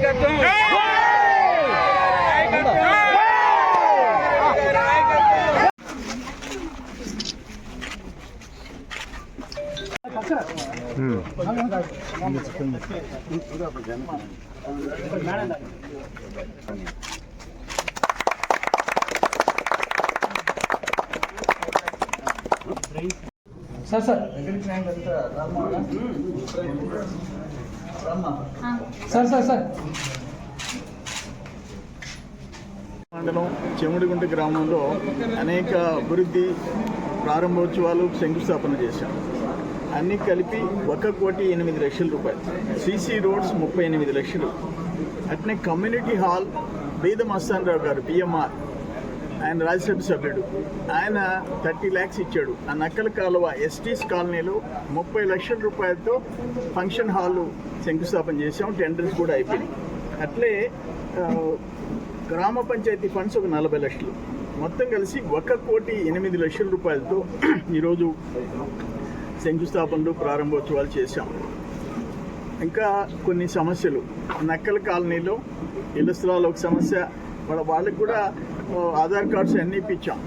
నాయకత్వం. Sir sir sir sir sir. మండలం చెముడిగుంట గ్రామంలో అనేక అభివృద్ధి ప్రారంభోత్సవాలు శంకుస్థాపన చేశాం. అన్నీ కలిపి ఒక కోటి ఎనిమిది లక్షల రూపాయలు. సీసీ రోడ్స్ ముప్పై ఎనిమిది లక్షలు. అట్నే కమ్యూనిటీ హాల్ బీద మస్తాన్ రావు గారు పిఎంఆర్ ఆయన రాజ్యసభ సభ్యుడు. ఆయన థర్టీ ల్యాక్స్ ఇచ్చాడు. ఆ నక్కల కాలువ ఎస్టీస్ కాలనీలో ముప్పై లక్షల రూపాయలతో ఫంక్షన్ హాల్ శంకుస్థాపన చేసాం టెండర్స్ కూడా అయిపోయినాయి. అట్లే గ్రామ పంచాయతీ ఫండ్స్ ఒక నలభై లక్షలు. మొత్తం కలిసి ఒక కోటి ఎనిమిది లక్షల రూపాయలతో ఈరోజు శంకుస్థాపనలు ప్రారంభోత్సవాలు చేశాం. ఇంకా కొన్ని సమస్యలు. నక్కల కాలనీలో ఇళ్ళ స్థలాలు ఒక సమస్య. వాళ్ళ వాళ్ళకి కూడా ఆధార్ కార్డ్స్ అన్నీ ఇప్పించాం.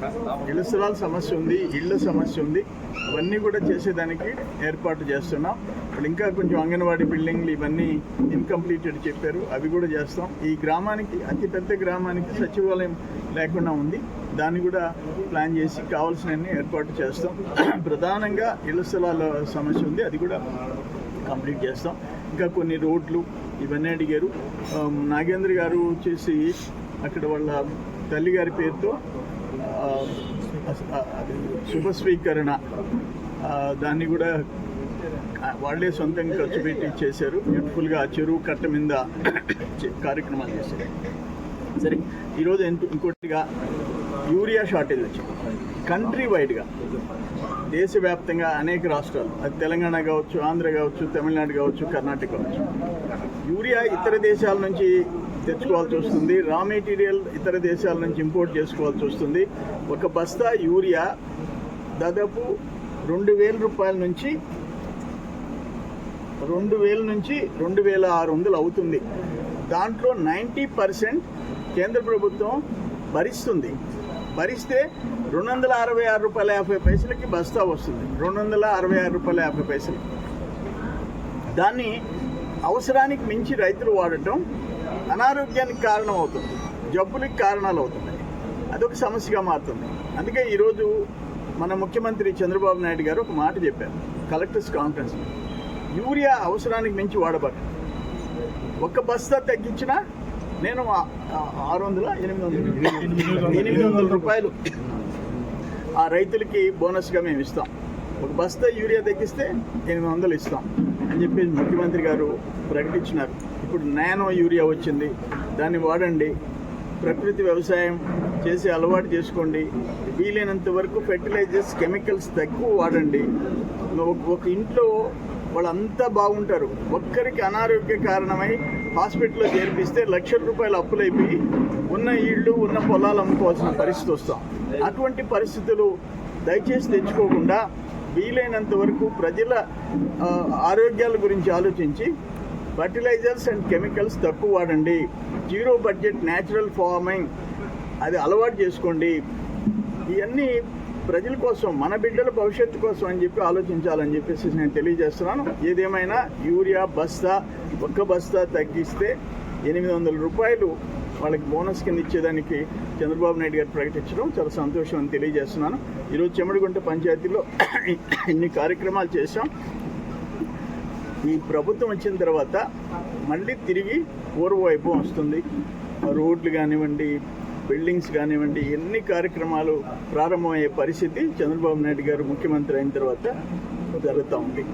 ఇళ్ళ స్థలాల సమస్య ఉంది ఇళ్ళ సమస్య ఉంది. అవన్నీ కూడా చేసేదానికి ఏర్పాటు చేస్తున్నాం. ఇప్పుడు ఇంకా కొంచెం అంగన్వాడీ బిల్డింగ్లు ఇవన్నీ ఇన్కంప్లీటెడ్ చెప్పారు. అవి కూడా చేస్తాం. ఈ గ్రామానికి అతిపెద్ద గ్రామానికి సచివాలయం లేకుండా ఉంది. దాన్ని కూడా ప్లాన్ చేసి కావాల్సినవన్నీ ఏర్పాటు చేస్తాం. ప్రధానంగా ఇళ్ళ స్థలాల సమస్య ఉంది. అది కూడా కంప్లీట్ చేస్తాం. ఇంకా కొన్ని రోడ్లు ఇవన్నీ అడిగారు. నాగేంద్ర గారు వచ్చేసి అక్కడ వాళ్ళ తల్లిగారి పేరుతో శుభస్వీకరణ శుభ స్వీకరణ. దాన్ని కూడా వాళ్ళే సొంతంగా ఖర్చు పెట్టి చేశారు. బ్యూటిఫుల్గా ఆ చెరువు కట్ట మీద కార్యక్రమాలు చేశారు. సరే ఈరోజు ఎంత ఇంకోటిగా యూరియా షార్టేజ్ వచ్చింది. కంట్రీ వైడ్గా దేశవ్యాప్తంగా అనేక రాష్ట్రాలు అది తెలంగాణ కావచ్చు ఆంధ్ర కావచ్చు తమిళనాడు కావచ్చు కర్ణాటక కావచ్చు. యూరియా ఇతర దేశాల నుంచి తెచ్చుకోవాల్సి వస్తుంది. రా మెటీరియల్ ఇతర దేశాల నుంచి ఇంపోర్ట్ చేసుకోవాల్సి వస్తుంది. ఒక బస్తా యూరియా దాదాపు రెండు వేల రూపాయల నుంచి రెండు వేల నుంచి రెండు వేల ఆరు వందలు అవుతుంది. దాంట్లో నైంటీ పర్సెంట్ కేంద్ర ప్రభుత్వం భరిస్తుంది. భరిస్తే రెండు వందల అరవై ఆరు రూపాయల యాభై పైసలకి బస్తా వస్తుంది. రెండు వందల అరవై ఆరు రూపాయల యాభై పైసలు దాన్ని అవసరానికి మించి రైతులు వాడటం అనారోగ్యానికి కారణం అవుతుంది జబ్బులకి కారణాలు అవుతున్నాయి అదొక సమస్యగా మారుతుంది. అందుకే ఈరోజు మన ముఖ్యమంత్రి చంద్రబాబు నాయుడు గారు ఒక మాట చెప్పారు. Collectors conference. యూరియా అవసరానికి మించి వాడబాక ఒక్క బస్తా తగ్గించినా నేను ఆరు వందల ఎనిమిది వందలు ఎనిమిది వందల రూపాయలు ఆ రైతులకి బోనస్గా మేము ఇస్తాం. ఒక బస్తా యూరియా తగ్గిస్తే ఎనిమిది వందలు ఇస్తాం అని చెప్పి ముఖ్యమంత్రి గారు ప్రకటించినారు. ఇప్పుడు నానో యూరియా వచ్చింది దాన్ని వాడండి ప్రకృతి వ్యవసాయం చేసి అలవాటు చేసుకోండి వీలైనంత వరకు ఫెర్టిలైజర్స్ కెమికల్స్ తక్కువ వాడండి. ఒక- ఒక ఇంట్లో వాళ్ళంతా బాగుంటారు. ఒక్కరికి అనారోగ్య కారణమై హాస్పిటల్లో చేర్పిస్తే లక్షల రూపాయలు అప్పులైపోయి ఉన్న ఇళ్ళు ఉన్న పొలాలు అమ్ముకోవాల్సిన పరిస్థితి వస్తాం. అటువంటి పరిస్థితులు దయచేసి తెచ్చుకోకుండా వీలైనంత వరకు ప్రజల ఆరోగ్యాల గురించి ఆలోచించి ఫర్టిలైజర్స్ అండ్ కెమికల్స్ తక్కువ వాడండి. జీరో బడ్జెట్ న్యాచురల్ ఫార్మింగ్ అది అలవాటు చేసుకోండి. ఇవన్నీ ప్రజల కోసం మన బిడ్డల భవిష్యత్తు కోసం అని చెప్పి ఆలోచించాలని చెప్పేసి నేను తెలియజేస్తున్నాను. ఏదేమైనా యూరియా బస్తా ఒక్క బస్తా తగ్గిస్తే ఎనిమిది వందల రూపాయలు వాళ్ళకి బోనస్ కింద ఇచ్చేదానికి చంద్రబాబు నాయుడు గారు ప్రకటించడం చాలా సంతోషం అని తెలియజేస్తున్నాను. ఈరోజు చెమడిగుంట పంచాయతీలో ఇన్ని కార్యక్రమాలు చేశాం. ఈ ప్రభుత్వం వచ్చిన తర్వాత మళ్ళీ తిరిగి పూర్వవైభవం వస్తుంది. రోడ్లు కానివ్వండి బిల్డింగ్స్ కానివ్వండి ఎన్ని కార్యక్రమాలు ప్రారంభమయ్యే పరిస్థితి చంద్రబాబు నాయుడు గారు ముఖ్యమంత్రి అయిన తర్వాత జరుగుతూ ఉంది.